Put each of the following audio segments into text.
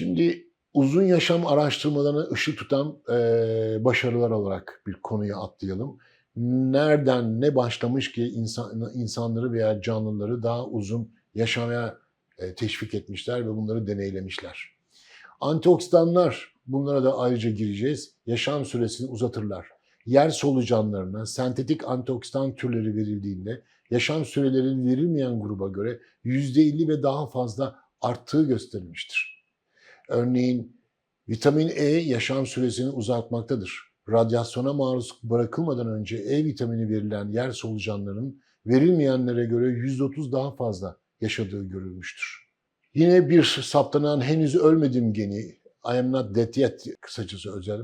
Şimdi uzun yaşam araştırmalarına ışık tutan e, başarılar olarak bir konuya atlayalım. Nereden ne başlamış ki insan, insanları veya canlıları daha uzun yaşamaya e, teşvik etmişler ve bunları deneylemişler. Antioksidanlar, bunlara da ayrıca gireceğiz, yaşam süresini uzatırlar. Yer solucanlarına sentetik antioksidan türleri verildiğinde yaşam süreleri verilmeyen gruba göre %50 ve daha fazla arttığı gösterilmiştir. Örneğin vitamin E yaşam süresini uzatmaktadır. Radyasyona maruz bırakılmadan önce E vitamini verilen yer solucanların verilmeyenlere göre %30 daha fazla yaşadığı görülmüştür. Yine bir saptanan henüz ölmedim geni, I am not dead yet kısacası özel.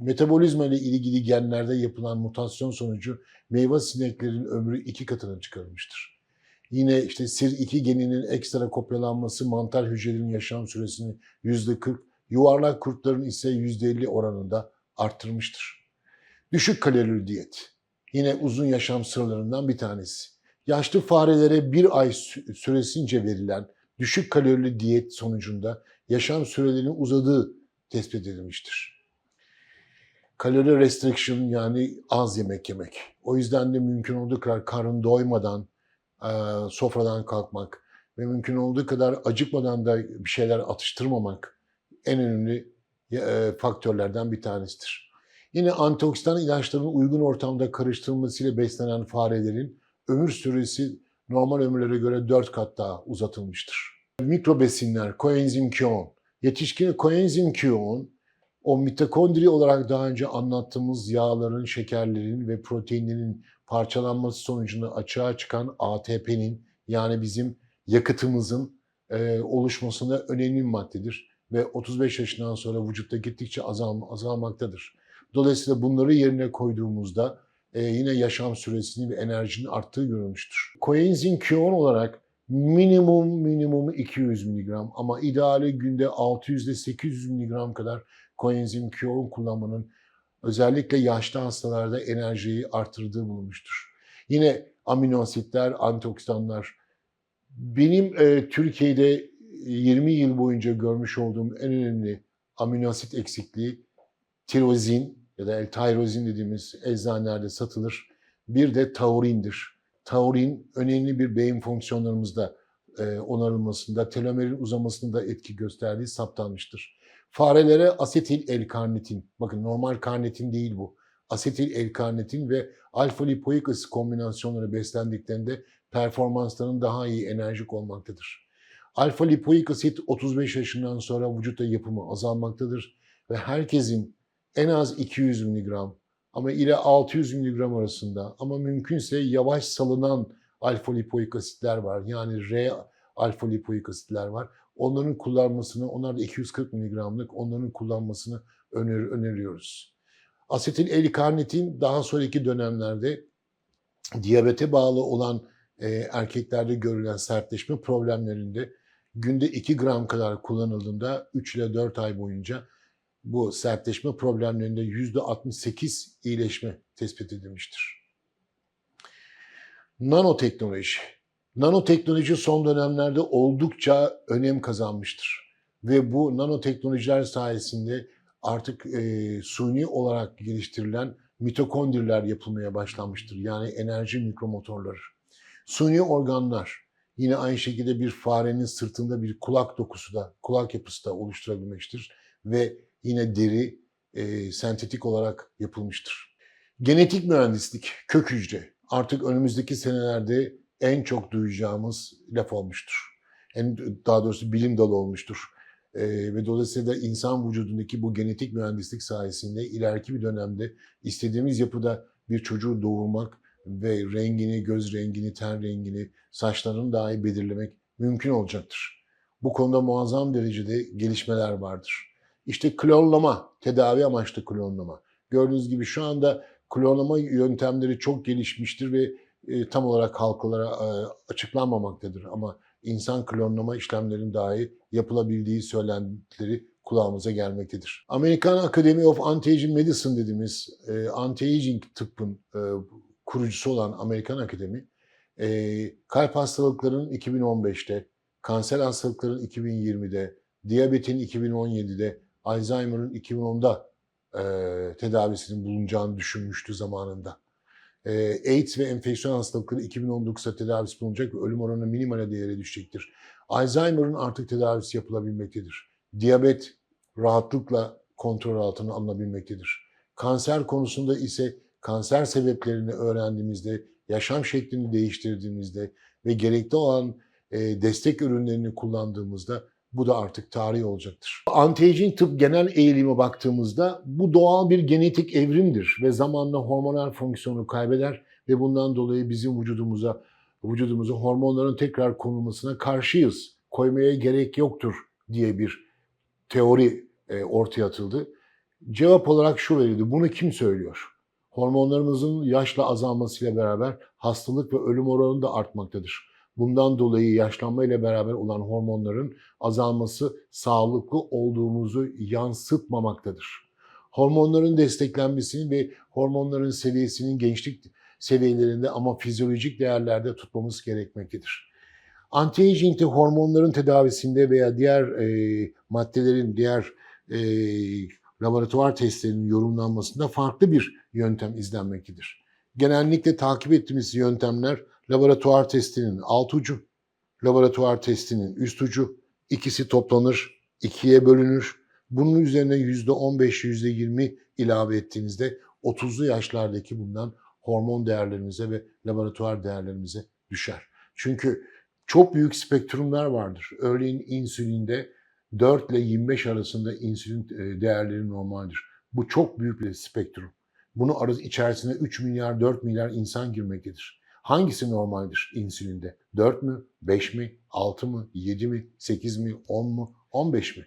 Metabolizma ile ilgili genlerde yapılan mutasyon sonucu meyve sineklerin ömrü iki katına çıkarılmıştır. Yine işte SIR2 geninin ekstra kopyalanması mantar hücrelerin yaşam süresini %40, yuvarlak kurtların ise %50 oranında arttırmıştır. Düşük kalorili diyet. Yine uzun yaşam sırlarından bir tanesi. Yaşlı farelere bir ay süresince verilen düşük kalorili diyet sonucunda yaşam sürelerinin uzadığı tespit edilmiştir. Kalori restriction yani az yemek yemek. O yüzden de mümkün olduğu kadar karın doymadan sofradan kalkmak ve mümkün olduğu kadar acıkmadan da bir şeyler atıştırmamak en önemli faktörlerden bir tanesidir. Yine antioksidan ilaçların uygun ortamda karıştırılmasıyla beslenen farelerin ömür süresi normal ömürlere göre 4 kat daha uzatılmıştır. Mikro besinler, koenzim Q10. Yetişkin koenzim Q10 o mitokondri olarak daha önce anlattığımız yağların, şekerlerin ve proteinlerin parçalanması sonucunda açığa çıkan ATP'nin yani bizim yakıtımızın e, oluşmasında önemli bir maddedir ve 35 yaşından sonra vücutta gittikçe azal, azalmaktadır. Dolayısıyla bunları yerine koyduğumuzda e, yine yaşam süresinin ve enerjinin arttığı görülmüştür. Koenzim Q10 olarak minimum minimum 200 mg ama ideali günde 600 ile 800 mg kadar koenzim Q10 kullanmanın özellikle yaşlı hastalarda enerjiyi artırdığı bulunmuştur. Yine amino asitler, antioksidanlar. Benim e, Türkiye'de 20 yıl boyunca görmüş olduğum en önemli amino asit eksikliği tirozin ya da L-tyrozin dediğimiz eczanelerde satılır. Bir de taurindir. Taurin önemli bir beyin fonksiyonlarımızda e, onarılmasında, telomerin uzamasında etki gösterdiği saptanmıştır. Farelere asetil L-karnitin, bakın normal karnitin değil bu. Asetil L-karnitin ve alfa lipoik asit kombinasyonları beslendiklerinde performanslarının daha iyi enerjik olmaktadır. Alfa lipoik asit 35 yaşından sonra vücutta yapımı azalmaktadır ve herkesin en az 200 mg ama ile 600 mg arasında ama mümkünse yavaş salınan alfa lipoik asitler var. Yani R alfa lipoik asitler var. Onların kullanmasını, onlar da 240 mg'lık onların kullanmasını öner öneriyoruz. Asetil L-karnitin daha sonraki dönemlerde diyabete bağlı olan e, erkeklerde görülen sertleşme problemlerinde günde 2 gram kadar kullanıldığında 3 ile 4 ay boyunca bu sertleşme problemlerinde %68 iyileşme tespit edilmiştir. Nanoteknoloji. Nanoteknoloji son dönemlerde oldukça önem kazanmıştır. Ve bu nanoteknolojiler sayesinde artık e, suni olarak geliştirilen mitokondriler yapılmaya başlanmıştır. Yani enerji mikromotorları. Suni organlar, yine aynı şekilde bir farenin sırtında bir kulak dokusu da, kulak yapısı da oluşturabilmektir. Ve yine deri e, sentetik olarak yapılmıştır. Genetik mühendislik, kök hücre artık önümüzdeki senelerde en çok duyacağımız laf olmuştur. En, daha doğrusu bilim dalı olmuştur. E, ve dolayısıyla insan vücudundaki bu genetik mühendislik sayesinde ileriki bir dönemde istediğimiz yapıda bir çocuğu doğurmak ve rengini, göz rengini, ten rengini, saçlarını dahi belirlemek mümkün olacaktır. Bu konuda muazzam derecede gelişmeler vardır. İşte klonlama, tedavi amaçlı klonlama. Gördüğünüz gibi şu anda klonlama yöntemleri çok gelişmiştir ve e, tam olarak halklara e, açıklanmamaktadır. Ama insan klonlama işlemlerinin dahi yapılabildiği söylentileri kulağımıza gelmektedir. Amerikan Academy of Anti-Aging Medicine dediğimiz e, anti-aging tıbbın e, kurucusu olan Amerikan Akademi, e, kalp hastalıklarının 2015'te, kanser hastalıklarının 2020'de, diyabetin 2017'de, Alzheimer'ın 2010'da e, tedavisinin bulunacağını düşünmüştü zamanında. E, AIDS ve enfeksiyon hastalıkları 2019'da tedavisi bulunacak ve ölüm oranı minimale değere düşecektir. Alzheimer'ın artık tedavisi yapılabilmektedir. Diyabet rahatlıkla kontrol altına alınabilmektedir. Kanser konusunda ise kanser sebeplerini öğrendiğimizde, yaşam şeklini değiştirdiğimizde ve gerekli olan e, destek ürünlerini kullandığımızda bu da artık tarih olacaktır. Anti-aging tıp genel eğilime baktığımızda bu doğal bir genetik evrimdir ve zamanla hormonal fonksiyonu kaybeder ve bundan dolayı bizim vücudumuza vücudumuza hormonların tekrar konulmasına karşıyız. Koymaya gerek yoktur diye bir teori e, ortaya atıldı. Cevap olarak şu verildi. Bunu kim söylüyor? Hormonlarımızın yaşla azalmasıyla beraber hastalık ve ölüm oranı da artmaktadır. Bundan dolayı yaşlanma ile beraber olan hormonların azalması sağlıklı olduğumuzu yansıtmamaktadır. Hormonların desteklenmesini ve hormonların seviyesinin gençlik seviyelerinde ama fizyolojik değerlerde tutmamız gerekmektedir. Anti-aging'de hormonların tedavisinde veya diğer e, maddelerin, diğer e, laboratuvar testlerinin yorumlanmasında farklı bir yöntem izlenmektedir. Genellikle takip ettiğimiz yöntemler laboratuvar testinin alt ucu, laboratuvar testinin üst ucu, ikisi toplanır, ikiye bölünür. Bunun üzerine %15, %20 ilave ettiğinizde 30'lu yaşlardaki bulunan hormon değerlerimize ve laboratuvar değerlerimize düşer. Çünkü çok büyük spektrumlar vardır. Örneğin insülinde 4 ile 25 arasında insülin e, değerleri normaldir. Bu çok büyük bir spektrum. Bunu içerisine 3 milyar, 4 milyar insan girmektedir. Hangisi normaldir insülinde? 4 mü, 5 mi, 6 mı, 7 mi, 8 mi, 10 mu, 15 mi?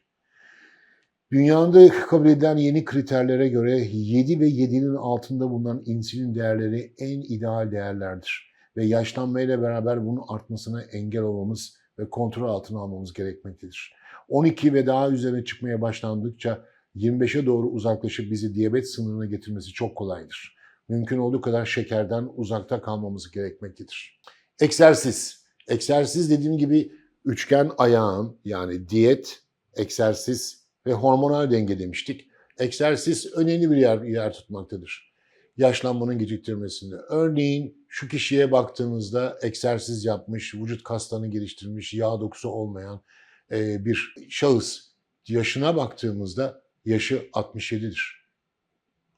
Dünyada kabul edilen yeni kriterlere göre 7 ve 7'nin altında bulunan insülin değerleri en ideal değerlerdir. Ve yaşlanmayla beraber bunun artmasına engel olmamız ve kontrol altına almamız gerekmektedir. 12 ve daha üzerine çıkmaya başlandıkça 25'e doğru uzaklaşıp bizi diyabet sınırına getirmesi çok kolaydır. Mümkün olduğu kadar şekerden uzakta kalmamız gerekmektedir. Egzersiz. Egzersiz dediğim gibi üçgen ayağın yani diyet, egzersiz ve hormonal denge demiştik. Egzersiz önemli bir yer, yer tutmaktadır. Yaşlanmanın geciktirmesinde. Örneğin şu kişiye baktığınızda egzersiz yapmış, vücut kaslarını geliştirmiş, yağ dokusu olmayan e, bir şahıs. Yaşına baktığımızda yaşı 67'dir.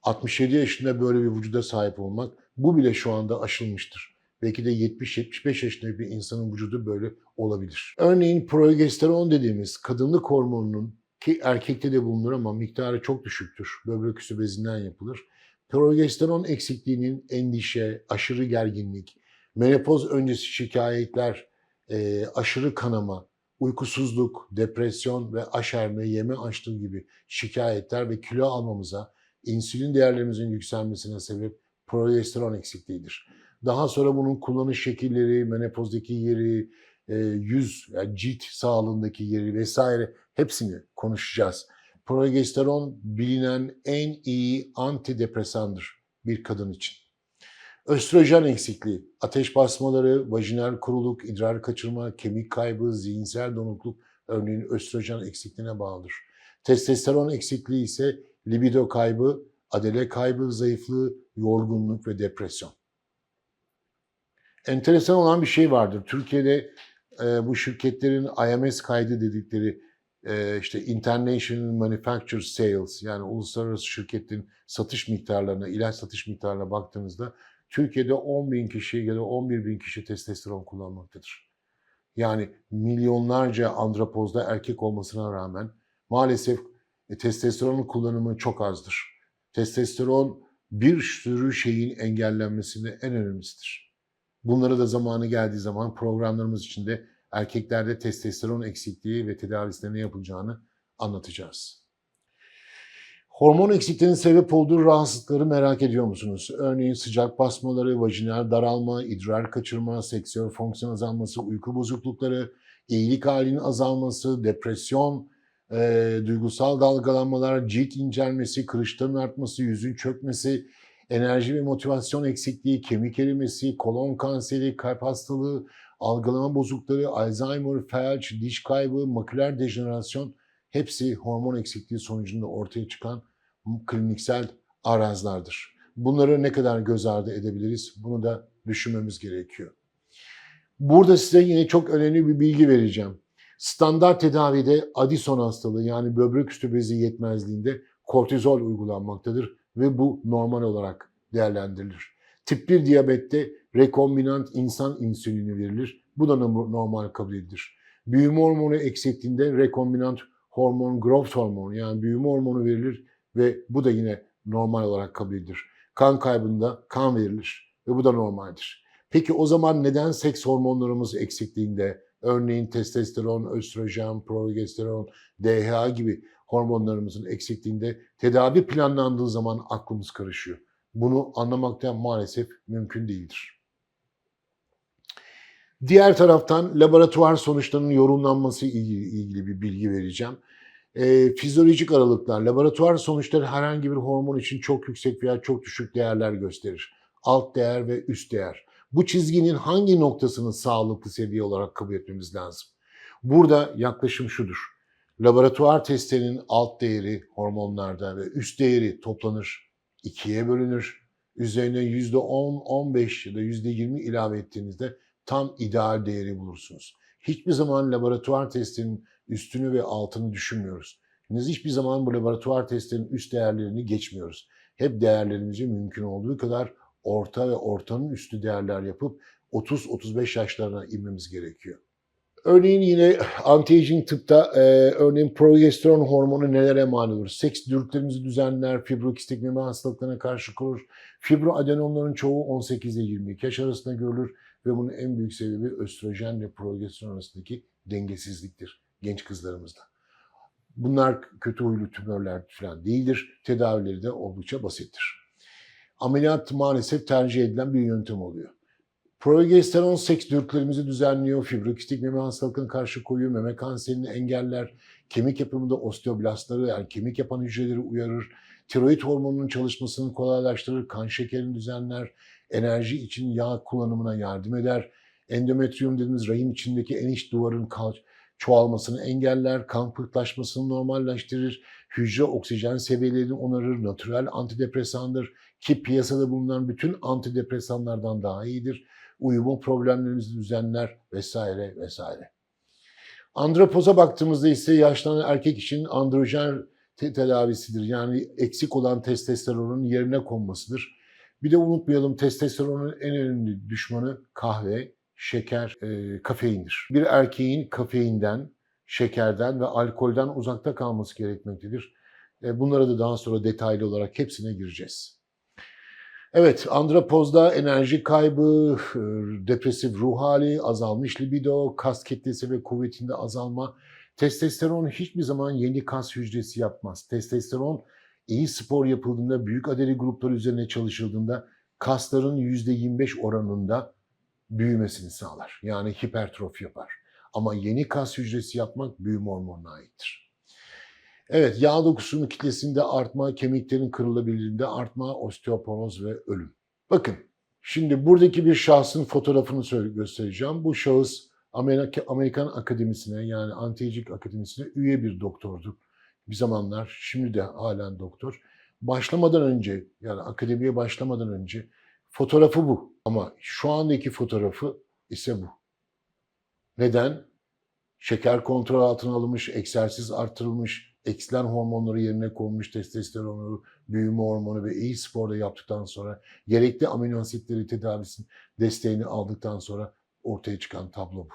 67 yaşında böyle bir vücuda sahip olmak bu bile şu anda aşılmıştır. Belki de 70-75 yaşında bir insanın vücudu böyle olabilir. Örneğin progesteron dediğimiz kadınlık hormonunun ki erkekte de bulunur ama miktarı çok düşüktür. Böbrek üstü bezinden yapılır. Progesteron eksikliğinin endişe, aşırı gerginlik, menopoz öncesi şikayetler, e, aşırı kanama, uykusuzluk, depresyon ve aşerme, yeme açlığı gibi şikayetler ve kilo almamıza, insülin değerlerimizin yükselmesine sebep progesteron eksikliğidir. Daha sonra bunun kullanış şekilleri, menopozdaki yeri, e, yüz, yani cilt sağlığındaki yeri vesaire hepsini konuşacağız. Progesteron bilinen en iyi antidepresandır bir kadın için. Östrojen eksikliği, ateş basmaları, vajinal kuruluk, idrar kaçırma, kemik kaybı, zihinsel donukluk örneğin östrojen eksikliğine bağlıdır. Testosteron eksikliği ise libido kaybı, adele kaybı, zayıflığı, yorgunluk ve depresyon. Enteresan olan bir şey vardır. Türkiye'de e, bu şirketlerin IMS kaydı dedikleri e, işte International Manufacturer Sales yani uluslararası şirketlerin satış miktarlarına, ilaç satış miktarlarına baktığınızda Türkiye'de 10 bin kişi ya da 11 bin kişi testosteron kullanmaktadır. Yani milyonlarca andropozda erkek olmasına rağmen maalesef e, testosteronun kullanımı çok azdır. Testosteron bir sürü şeyin engellenmesinde en önemlisidir. Bunları da zamanı geldiği zaman programlarımız içinde erkeklerde testosteron eksikliği ve tedavisine ne yapılacağını anlatacağız. Hormon eksikliğinin sebep olduğu rahatsızlıkları merak ediyor musunuz? Örneğin sıcak basmaları, vajinal daralma, idrar kaçırma, seksüel fonksiyon azalması, uyku bozuklukları, iyilik halinin azalması, depresyon, e, duygusal dalgalanmalar, cilt incelmesi, kırışların artması, yüzün çökmesi, enerji ve motivasyon eksikliği, kemik erimesi, kolon kanseri, kalp hastalığı, algılama bozuklukları, Alzheimer, felç, diş kaybı, maküler dejenerasyon hepsi hormon eksikliği sonucunda ortaya çıkan kliniksel arazlardır. Bunları ne kadar göz ardı edebiliriz bunu da düşünmemiz gerekiyor. Burada size yine çok önemli bir bilgi vereceğim. Standart tedavide Addison hastalığı yani böbrek üstü bezi yetmezliğinde kortizol uygulanmaktadır ve bu normal olarak değerlendirilir. Tip 1 diyabette rekombinant insan insülini verilir. Bu da normal kabul edilir. Büyüme hormonu eksikliğinde rekombinant hormon, growth hormonu yani büyüme hormonu verilir ve bu da yine normal olarak kabul edilir. Kan kaybında kan verilir ve bu da normaldir. Peki o zaman neden seks hormonlarımız eksikliğinde, örneğin testosteron, östrojen, progesteron, DHA gibi hormonlarımızın eksikliğinde tedavi planlandığı zaman aklımız karışıyor. Bunu anlamakta maalesef mümkün değildir. Diğer taraftan laboratuvar sonuçlarının yorumlanması ilgili, bir bilgi vereceğim. E, fizyolojik aralıklar, laboratuvar sonuçları herhangi bir hormon için çok yüksek veya çok düşük değerler gösterir. Alt değer ve üst değer. Bu çizginin hangi noktasını sağlıklı seviye olarak kabul etmemiz lazım? Burada yaklaşım şudur. Laboratuvar testlerinin alt değeri hormonlarda ve üst değeri toplanır, ikiye bölünür. Üzerine %10, 15 ya da %20 ilave ettiğinizde tam ideal değeri bulursunuz. Hiçbir zaman laboratuvar testinin üstünü ve altını düşünmüyoruz. Biz hiçbir zaman bu laboratuvar testlerinin üst değerlerini geçmiyoruz. Hep değerlerimizi mümkün olduğu kadar orta ve ortanın üstü değerler yapıp 30-35 yaşlarına inmemiz gerekiyor. Örneğin yine anti-aging tıpta e, örneğin progesteron hormonu nelere mal olur? Seks dürtülerimizi düzenler, fibrokistik meme hastalıklarına karşı korur. Fibroadenomların çoğu 18 ile 22 yaş arasında görülür ve bunun en büyük sebebi östrojen ve progesteron arasındaki dengesizliktir genç kızlarımızda. Bunlar kötü huylu tümörler falan değildir. Tedavileri de oldukça basittir. Ameliyat maalesef tercih edilen bir yöntem oluyor. Progesteron seks dürtülerimizi düzenliyor, fibrokistik meme hastalıklarına karşı koyuyor, meme kanserini engeller, kemik yapımında osteoblastları yani kemik yapan hücreleri uyarır, tiroid hormonunun çalışmasını kolaylaştırır, kan şekerini düzenler, enerji için yağ kullanımına yardım eder, endometrium dediğimiz rahim içindeki en iç duvarın çoğalmasını engeller, kan pıhtılaşmasını normalleştirir, hücre oksijen seviyelerini onarır, natürel antidepresandır ki piyasada bulunan bütün antidepresanlardan daha iyidir. Uyuma problemlerimizi düzenler vesaire vesaire. Andropoza baktığımızda ise yaşlanan erkek için androjen te- tedavisidir. Yani eksik olan testosteronun yerine konmasıdır. Bir de unutmayalım testosteronun en önemli düşmanı kahve, şeker, e, kafeindir. Bir erkeğin kafeinden, şekerden ve alkolden uzakta kalması gerekmektedir. E, bunlara da daha sonra detaylı olarak hepsine gireceğiz. Evet, andropozda enerji kaybı, e, depresif ruh hali, azalmış libido, kas kitlesi ve kuvvetinde azalma. Testosteron hiçbir zaman yeni kas hücresi yapmaz. Testosteron iyi spor yapıldığında, büyük aderi grupları üzerine çalışıldığında kasların %25 oranında büyümesini sağlar. Yani hipertrofi yapar. Ama yeni kas hücresi yapmak büyüme hormonuna aittir. Evet, yağ dokusunun kitlesinde artma, kemiklerin kırılabilirliğinde artma, osteoporoz ve ölüm. Bakın, şimdi buradaki bir şahsın fotoğrafını göstereceğim. Bu şahıs Amerika, Amerikan Akademisi'ne yani Anti-Aging Akademisi'ne üye bir doktordu. Bir zamanlar, şimdi de halen doktor. Başlamadan önce, yani akademiye başlamadan önce fotoğrafı bu. Ama şu andaki fotoğrafı ise bu. Neden? Şeker kontrol altına alınmış, egzersiz artırılmış, eksilen hormonları yerine konmuş, testosteronu, büyüme hormonu ve iyi sporda yaptıktan sonra gerekli amino asitleri tedavisinin desteğini aldıktan sonra ortaya çıkan tablo bu.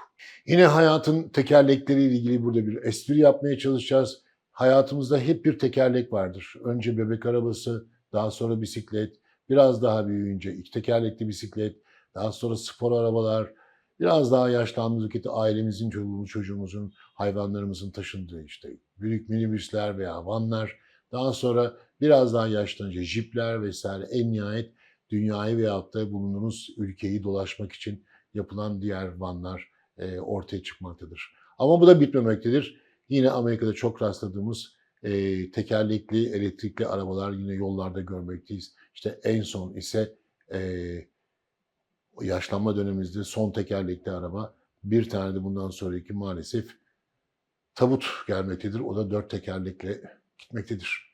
Yine hayatın tekerlekleriyle ilgili burada bir espri yapmaya çalışacağız. Hayatımızda hep bir tekerlek vardır. Önce bebek arabası, daha sonra bisiklet, biraz daha büyüyünce iki tekerlekli bisiklet, daha sonra spor arabalar, biraz daha yaşlandığımız vakitte ailemizin, çoluğumuz, çocuğumuzun, hayvanlarımızın taşındığı işte büyük minibüsler veya vanlar, daha sonra biraz daha yaşlanınca jipler vesaire en nihayet dünyayı veyahut da bulunduğumuz ülkeyi dolaşmak için yapılan diğer vanlar e, ortaya çıkmaktadır. Ama bu da bitmemektedir. Yine Amerika'da çok rastladığımız e, tekerlekli elektrikli arabalar yine yollarda görmekteyiz. İşte en son ise e, yaşlanma dönemimizde son tekerlekli araba bir tane de bundan sonraki maalesef tabut gelmektedir. O da dört tekerlekle gitmektedir.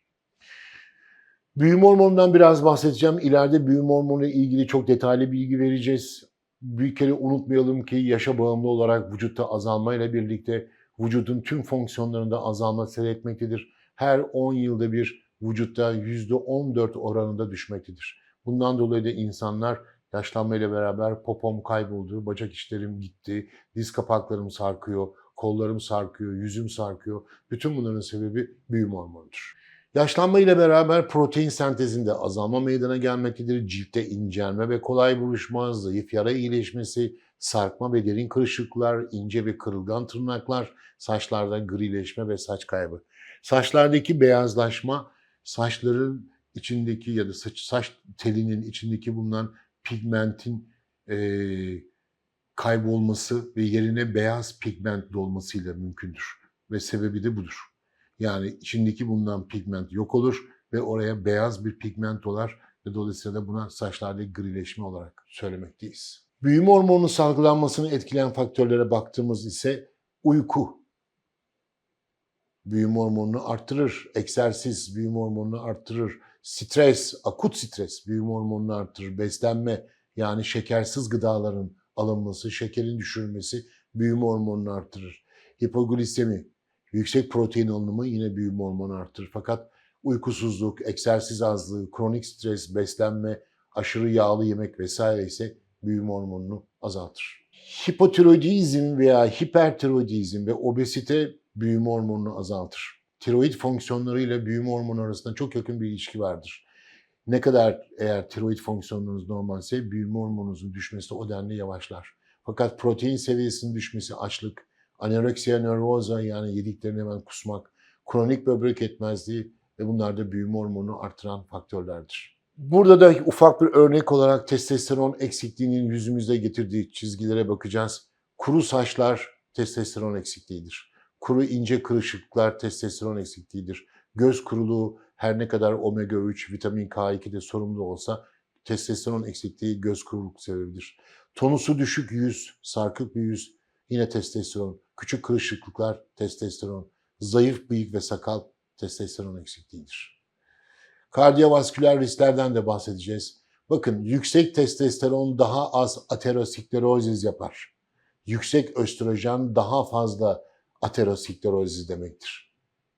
Büyüme hormonundan biraz bahsedeceğim. İleride büyüme hormonu ilgili çok detaylı bilgi vereceğiz. Bir kere unutmayalım ki yaşa bağımlı olarak vücutta azalmayla birlikte vücudun tüm fonksiyonlarında azalma seyretmektedir. Her 10 yılda bir vücutta %14 oranında düşmektedir. Bundan dolayı da insanlar yaşlanmayla beraber popom kayboldu, bacak işlerim gitti, diz kapaklarım sarkıyor, kollarım sarkıyor, yüzüm sarkıyor. Bütün bunların sebebi büyüme hormonudur. Yaşlanma ile beraber protein sentezinde azalma meydana gelmektedir. Ciltte incelme ve kolay buruşma, zayıf yara iyileşmesi, sarkma ve derin kırışıklar, ince ve kırılgan tırnaklar, saçlarda grileşme ve saç kaybı. Saçlardaki beyazlaşma, saçların içindeki ya da saç, saç telinin içindeki bulunan pigmentin eee kaybolması ve yerine beyaz pigment dolmasıyla mümkündür. Ve sebebi de budur. Yani içindeki bulunan pigment yok olur ve oraya beyaz bir pigment dolar ve dolayısıyla da buna saçlardaki grileşme olarak söylemekteyiz. Büyüme hormonunun salgılanmasını etkileyen faktörlere baktığımız ise uyku. Büyüme hormonunu arttırır, egzersiz büyüme hormonunu arttırır, stres, akut stres büyüme hormonunu arttırır, beslenme yani şekersiz gıdaların alınması, şekerin düşürülmesi büyüme hormonunu arttırır. Hipoglisemi, yüksek protein alınımı yine büyüme hormonu arttırır. Fakat uykusuzluk, egzersiz azlığı, kronik stres, beslenme, aşırı yağlı yemek vesaire ise büyüme hormonunu azaltır. Hipotiroidizm veya hipertiroidizm ve obezite büyüme hormonunu azaltır. Tiroid fonksiyonlarıyla büyüme hormonu arasında çok yakın bir ilişki vardır. Ne kadar eğer tiroid fonksiyonlarınız normalse büyüme hormonunuzun düşmesi o denli yavaşlar. Fakat protein seviyesinin düşmesi açlık, anoreksiya nervosa yani yediklerini hemen kusmak, kronik böbrek yetmezliği ve bunlar da büyüme hormonunu artıran faktörlerdir. Burada da ufak bir örnek olarak testosteron eksikliğinin yüzümüzde getirdiği çizgilere bakacağız. Kuru saçlar testosteron eksikliğidir. Kuru ince kırışıklıklar testosteron eksikliğidir. Göz kuruluğu her ne kadar omega 3, vitamin K2 de sorumlu olsa testosteron eksikliği göz kuruluk sebebidir. Tonusu düşük yüz, sarkık bir yüz yine testosteron. Küçük kırışıklıklar testosteron. Zayıf bıyık ve sakal testosteron eksikliğidir. Kardiyovasküler risklerden de bahsedeceğiz. Bakın yüksek testosteron daha az aterosklerozis yapar. Yüksek östrojen daha fazla aterosklerozis demektir.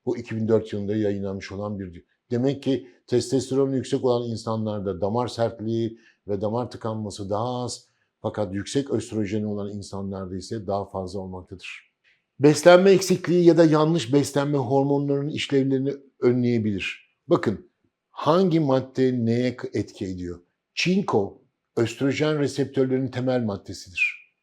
Bu 2004 yılında yayınlanmış olan bir Demek ki testosteron yüksek olan insanlarda damar sertliği ve damar tıkanması daha az fakat yüksek östrojeni olan insanlarda ise daha fazla olmaktadır. Beslenme eksikliği ya da yanlış beslenme hormonlarının işlevlerini önleyebilir. Bakın hangi madde neye etki ediyor? Çinko östrojen reseptörlerinin temel maddesidir.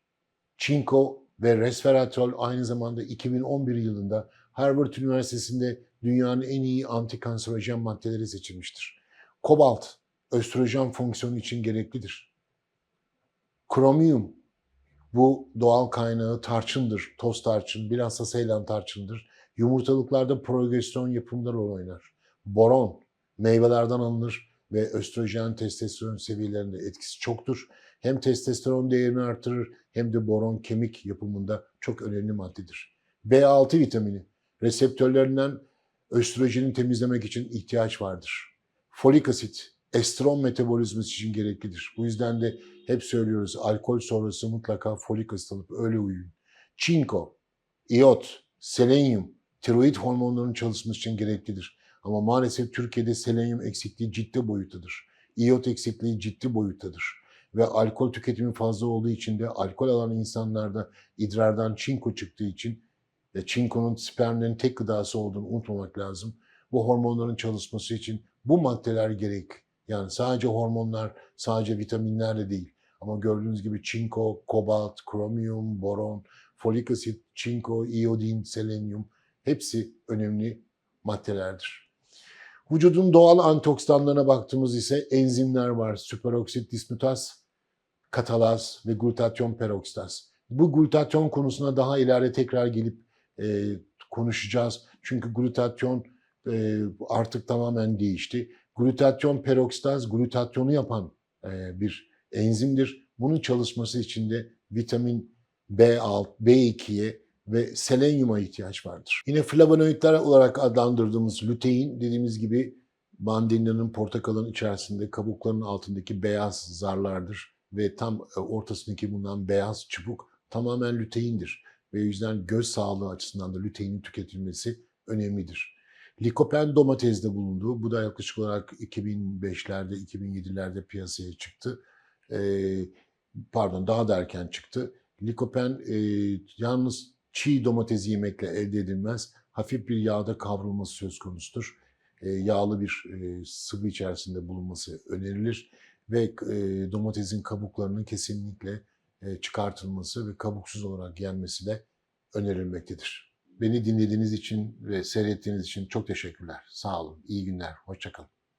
Çinko ve resveratrol aynı zamanda 2011 yılında Harvard Üniversitesi'nde dünyanın en iyi antikanserojen maddeleri seçilmiştir. Kobalt, östrojen fonksiyonu için gereklidir. Kromiyum, bu doğal kaynağı tarçındır, toz tarçın, bilhassa Seylan tarçındır. Yumurtalıklarda progesteron yapımında rol oynar. Boron, meyvelerden alınır ve östrojen, testosteron seviyelerinde etkisi çoktur. Hem testosteron değerini artırır hem de boron kemik yapımında çok önemli maddedir. B6 vitamini, reseptörlerinden östrojeni temizlemek için ihtiyaç vardır. Folik asit, estron metabolizması için gereklidir. Bu yüzden de hep söylüyoruz alkol sonrası mutlaka folik asit alıp öyle uyuyun. Çinko, iot, selenyum, tiroid hormonlarının çalışması için gereklidir. Ama maalesef Türkiye'de selenyum eksikliği ciddi boyuttadır. İyot eksikliği ciddi boyuttadır. Ve alkol tüketimi fazla olduğu için de alkol alan insanlarda idrardan çinko çıktığı için ve çinkonun spermlerin tek gıdası olduğunu unutmamak lazım. Bu hormonların çalışması için bu maddeler gerek. Yani sadece hormonlar, sadece vitaminler de değil. Ama gördüğünüz gibi çinko, kobalt, kromiyum, boron, folik asit, çinko, iodin, selenyum hepsi önemli maddelerdir. Vücudun doğal antioksidanlarına baktığımız ise enzimler var. Süperoksit dismutaz, katalaz ve glutatyon peroksitaz. Bu glutatyon konusuna daha ileride tekrar gelip e, konuşacağız. Çünkü glutatyon e, artık tamamen değişti. Glutatyon peroksitaz glutatyonu yapan e, bir enzimdir. Bunun çalışması için de vitamin B6, B2'ye ve selenyuma ihtiyaç vardır. Yine flavonoidler olarak adlandırdığımız lutein dediğimiz gibi mandalina'nın portakalın içerisinde kabuklarının altındaki beyaz zarlardır ve tam e, ortasındaki bulunan beyaz çubuk tamamen luteindir ve yüzden göz sağlığı açısından da luteinin tüketilmesi önemlidir. Likopen domatesde bulunduğu, bu da yaklaşık olarak 2005'lerde, 2007'lerde piyasaya çıktı. Ee, pardon daha da erken çıktı. Likopen e, yalnız çiğ domatesi yemekle elde edilmez. Hafif bir yağda kavrulması söz konusudur. E, yağlı bir e, sıvı içerisinde bulunması önerilir. Ve e, domatesin kabuklarının kesinlikle e, çıkartılması ve kabuksuz olarak yenmesi de önerilmektedir. Beni dinlediğiniz için ve seyrettiğiniz için çok teşekkürler. Sağ olun, iyi günler, hoşçakalın.